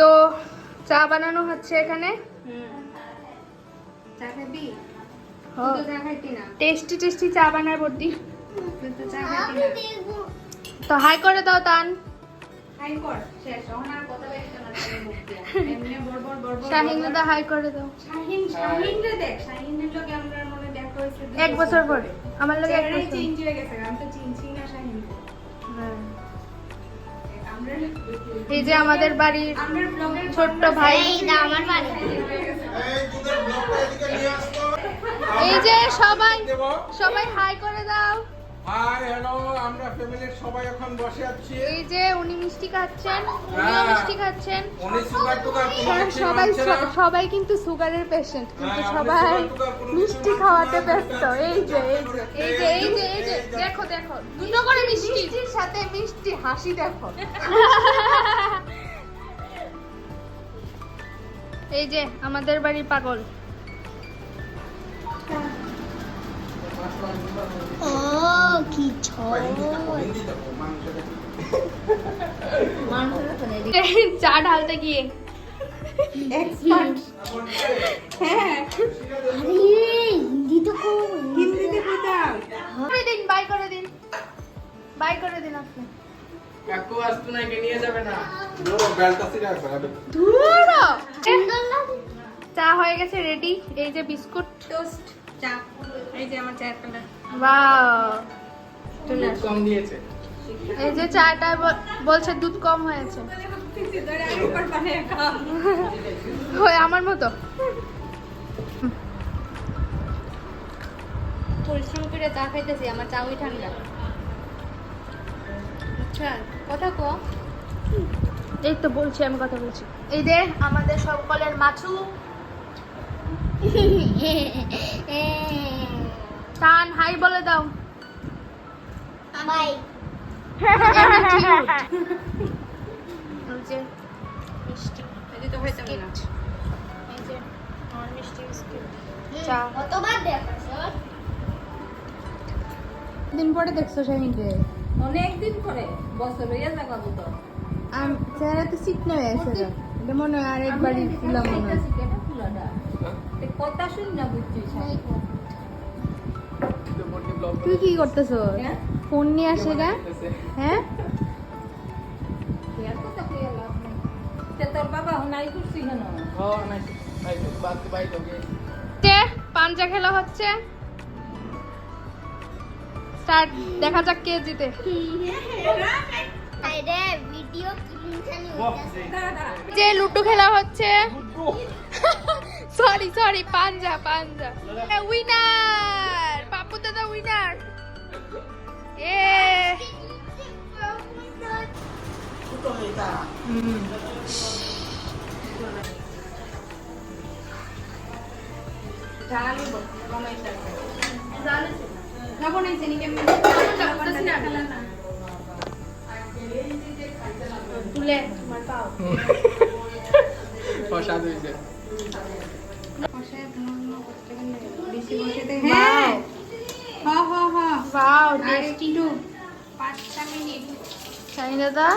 So চা বানানো হচ্ছে এখানে। টেস্টি টেস্টি চা বানার তুই তো চা তো হাই করে দাও তান। খাই কর শেষ। ওখানে আর কথা বেশি না তোর মুখ দিয়া। এমনি বড় বড় বড় বড় শাহিন বড়। দাদা হাই করে দাও। এক বছর পরে। আমার লোক চেঞ্জ হয়ে গেছে আমি তো চিনছি না শাহিন হ্যাঁ। এই যে আমাদের বাড়ির ছোট্ট ভাই। আমার বাড়ি। এই যে সবাই সবাই হাই করে দাও। হাই হ্যালো আমরা ফ্যামিলির সবাই এখন বসে আছি। এই যে উনি মিষ্টি খাচ্ছেন উনিও হ্যাঁ। মিষ্টি খাচ্ছেন। উনি সুগার টুগার কোনো হ্যাঁ, সবাই সবাই কিন্তু সুগারের পেশেন্ট কিন্তু হ্যাঁ, সবাই মিষ্টি খাওয়াতে ব্যস্ত। এই যে এই যে এই যে এই যে। দেখো দেখো দুটো করে মিষ্টির সাথে মিষ্টি হাসি দেখো। এই যে আমাদের বাড়ি পাগল। ও কি হিন্দি হিন্দি। চা ঢালতে গিয়ে। হ্যাঁ। হিন্দি তো খুব বাই করে দিন আপনি। কাকু আসতো না একে নিয়ে যাবে না। ধরো, বেলটা। ধুরো! চা হয়ে গেছে রেডি এই যে বিস্কুট। টোস্ট চা। এই যে আমার চায়ের কালার চলে কম দিয়েছে। এই যে চাটা বল- বলছে দুধ কম হয়েছে। ওই আমার মতো? পরিশ্রম করে চা খাইতেছি আমার চা ওই ঠান্ডা। কথা কো। এই তো বলছি আমি কথা বলছি। এই যে আমাদের সকলের মাছু। টান হাই বলে দাও। বাই মিষ্টি। তো হইতে না এই যে মিষ্টি বিস্কিট। চা। কতবার দেখাস দিন পরে দেখছ শাহিনকে। অনেক দিন পরে বছর হইয়া যাবা তো আম চেহারা তো হয়ে এটা মনে হয় আরেকবারই ফুলা মনে হয়। কথা শুন না বুঝছিস। তুই কি করতেছো? হ্যাঁ? ফোন নিয়ে আসে গা? হ্যাঁ? তোর বাবা নাই করছি কেন? পাঞ্জা খেলা হচ্ছে? স্টার্ট দেখা যাক কে জিতে। যে লুডো খেলা হচ্ছে। সরি সরি পাঞ্জা পাঞ্জা। উইনার পাপু দাদা উইনার এ। ঢালিব কমাইতে প্রসাদ হয়েছে হ্যাঁ হ হ হ ওয়াও আর টেস্টি একটু পাঁচটা মিনিট। শাহিন দাদা